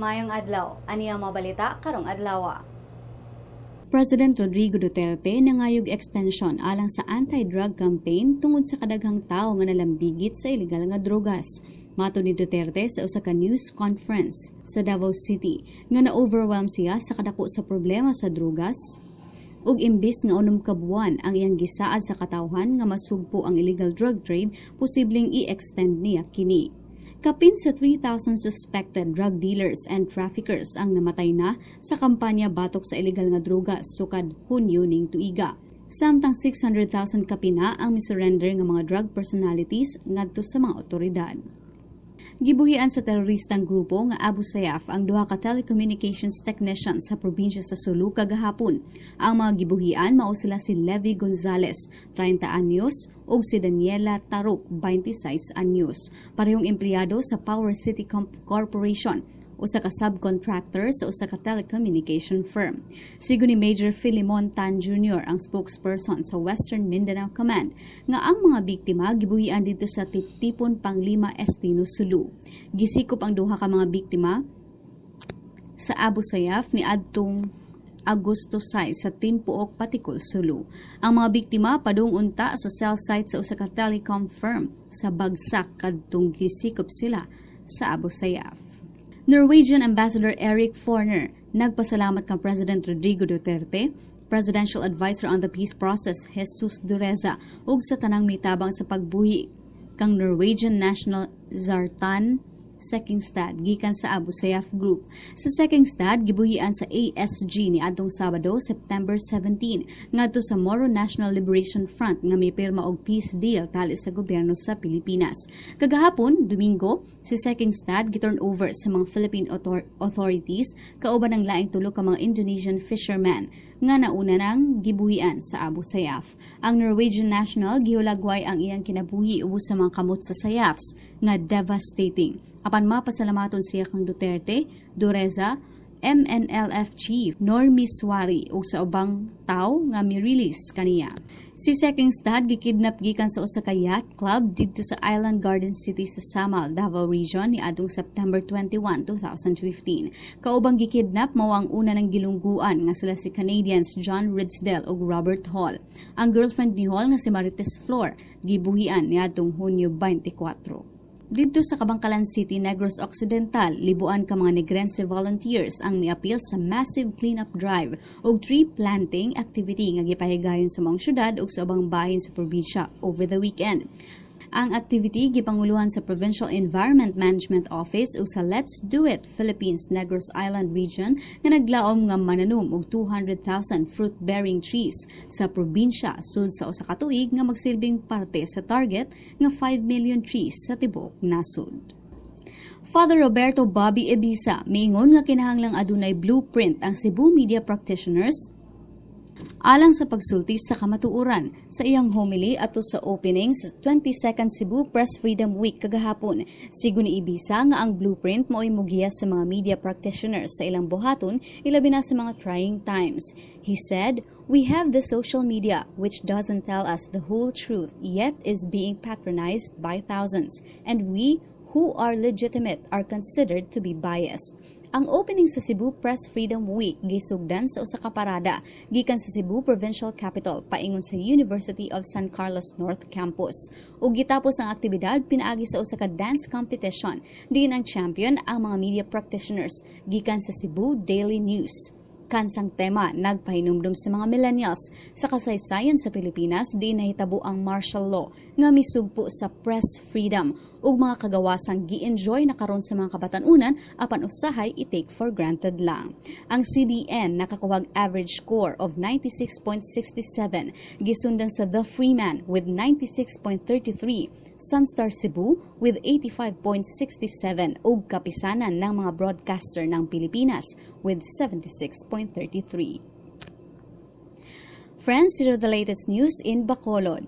Mayong adlaw, ani ang mga balita karong adlaw. President Rodrigo Duterte nangayog extension alang sa anti-drug campaign tungod sa kadaghang tao nga nalambigit sa ilegal nga drogas. Mato ni Duterte sa usa ka news conference sa Davao City nga na-overwhelm siya sa kadako sa problema sa drogas ug imbis nga unom ka buwan ang iyang gisaad sa katawhan nga masugpo ang illegal drug trade, posibleng i-extend niya kini. Kapin sa 3,000 suspected drug dealers and traffickers ang namatay na sa kampanya batok sa illegal nga droga sukad Hunyo ning tuiga. Samtang 600,000 kapina ang misurrender nga mga drug personalities ngadto sa mga otoridad. Gibuhian sa teroristang grupo nga Abu Sayyaf ang duha ka telecommunications technician sa probinsya sa Sulu kagahapon. Ang mga gibuhian mao sila si Levi Gonzalez, 30 anyos, ug si Daniela Taruk, 26 anyos. Parehong empleyado sa Power City Corporation usa ka subcontractor sa usa ka telecommunication firm. Sigo ni Major Philemon Tan Jr. ang spokesperson sa Western Mindanao Command nga ang mga biktima gibuhian dito sa Tiptipon Panglima Estino Sulu. Gisikop ang duha ka mga biktima sa Abu Sayyaf ni adtong Agosto 6 sa Timpuok, Patikol, Sulu. Ang mga biktima padung unta sa cell site sa usa ka telecom firm sa Bagsak kadtong gisikop sila sa Abu Sayyaf. Norwegian Ambassador Eric Forner nagpasalamat kang President Rodrigo Duterte, Presidential Advisor on the Peace Process Jesus Dureza ug sa tanang mitabang sa pagbuhi kang Norwegian National Zartan Sekingstad gikan sa Abu Sayyaf Group. Sa Sekingstad gibuhian sa ASG ni adtong Sabado, September 17 ngadto sa Moro National Liberation Front nga may pirma og peace deal tali sa gobyerno sa Pilipinas. Kagahapon, Domingo, si Sekingstad giturn over sa mga Philippine author- authorities kauban ng laing tulo ka mga Indonesian fishermen nga nauna nang gibuhian sa Abu Sayyaf. Ang Norwegian National gihulagway ang iyang kinabuhi ubos sa mga kamot sa Sayyafs nga devastating. Apan mapasalamaton siya kang Duterte, Dureza, MNLF Chief Normi Suari ug sa ubang tawo nga mi-release kaniya. Si Sekingstad gikidnap gikan sa usa ka yacht club didto sa Island Garden City sa Samal, Davao Region ni adtong September 21, 2015. Kaubang gikidnap mao ang una ng gilungguan nga sila si Canadians John Ridsdale ug Robert Hall. Ang girlfriend ni Hall nga si Marites Flor gibuhian ni adtong Hunyo 24. Dito sa Kabangkalan City, Negros Occidental, libuan ka mga Negrense volunteers ang miapil sa massive cleanup drive ug tree planting activity nga gipahigayon sa mga syudad ug sa ubang bahin sa probinsya over the weekend. Ang activity gipanguluhan sa Provincial Environment Management Office ug sa Let's Do It Philippines Negros Island Region nga naglaom nga mananom og 200,000 fruit-bearing trees sa probinsya sud sa usa ka tuig nga magsilbing parte sa target nga 5 million trees sa tibuok nasud. Father Roberto Bobby Ebisa miingon nga kinahanglang adunay blueprint ang Cebu media practitioners alang sa pagsulti sa kamatuuran sa iyang homily ato sa opening sa 22nd Cebu Press Freedom Week kagahapon. Sigo ni Ibisa nga ang blueprint mo'y mugiya sa mga media practitioners sa ilang buhaton ilabi na sa mga trying times. He said, We have the social media which doesn't tell us the whole truth yet is being patronized by thousands and we who are legitimate are considered to be biased. Ang opening sa Cebu Press Freedom Week gisugdan sa usa ka parada gikan sa Cebu Provincial Capital paingon sa University of San Carlos North Campus. Ug gitapos ang aktibidad pinaagi sa usa ka dance competition. Diin ang champion ang mga media practitioners gikan sa Cebu Daily News kansang tema nagpahinumdum sa mga millennials. Sa kasaysayan sa Pilipinas di nahitabo ang martial law nga misugpo sa press freedom. Ug mga kagawasang gi-enjoy na karon sa mga kabatanunan apan usahay i-take for granted lang. Ang CDN nakakuwag average score of 96.67 gisundan sa The Freeman with 96.33, Sunstar Cebu with 85.67 ug kapisanan ng mga broadcaster ng Pilipinas with 76.33. Friends, here are the latest news in Bacolod.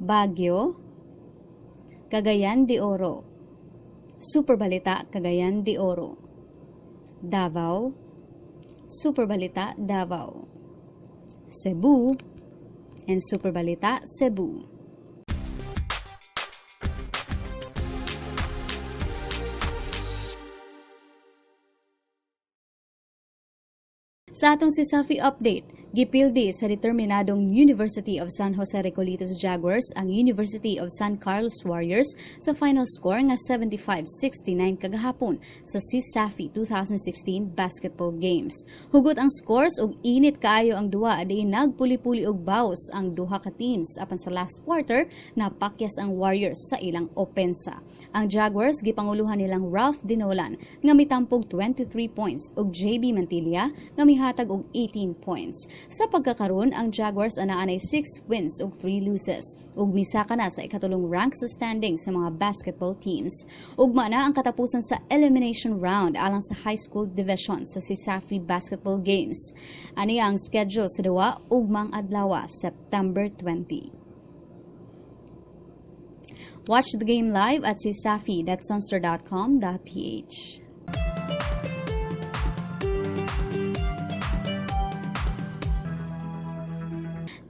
Baguio, Cagayan de Oro, Super Balita Cagayan de Oro, Davao, Super Balita Davao, Cebu, and Super Balita Cebu. Sa atong si Safi update, gipildi sa determinadong University of San Jose Recolitos Jaguars ang University of San Carlos Warriors sa final score nga 75-69 kagahapon sa CSAFI 2016 Basketball Games. Hugot ang scores ug init kaayo ang duwa di nagpuli-puli og baws ang duha ka teams apan sa last quarter napakyas ang Warriors sa ilang opensa. Ang Jaguars gipanguluhan nilang Ralph Dinolan nga mitampog 23 points ug JB Mantilla nga mihatag og 18 points. Sa pagkakaroon, ang Jaguars anaanay 6 wins ug 3 losses ug misaka na sa ikatulong rank sa standings sa mga basketball teams. Ugma na ang katapusan sa elimination round alang sa high school division sa Sisafi Basketball Games. Ani ang schedule sa duwa ugmang adlaw September 20. Watch the game live at sisafi.sunster.com.ph.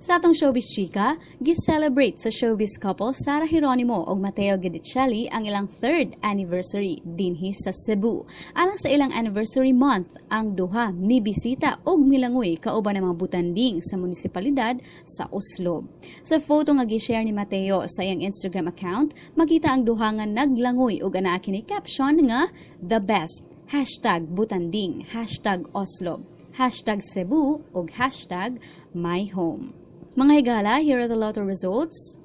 Sa atong showbiz chika, gi-celebrate sa showbiz couple Sara Hieronimo ug Mateo Guidicelli ang ilang third anniversary dinhi sa Cebu. Alang sa ilang anniversary month, ang duha mibisita ug milangoy kauban ng mga butanding sa munisipalidad sa Oslo. Sa photo nga gi-share ni Mateo sa iyang Instagram account, makita ang duha nga naglangoy ug anaa kini caption nga the best hashtag butanding, hashtag Oslo, hashtag Cebu ug hashtag my home. Mga higala, here are the lotto results.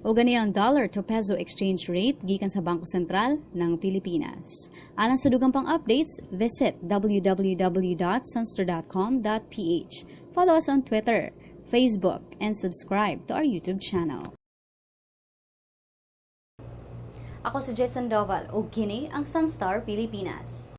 O gani ang dollar to peso exchange rate gikan sa Bangko Sentral ng Pilipinas. Alang sa dugang pang updates, visit www.sunster.com.ph. Follow us on Twitter, Facebook, and subscribe to our YouTube channel. Ako si Jason Doval ug kini ang Sunstar Pilipinas.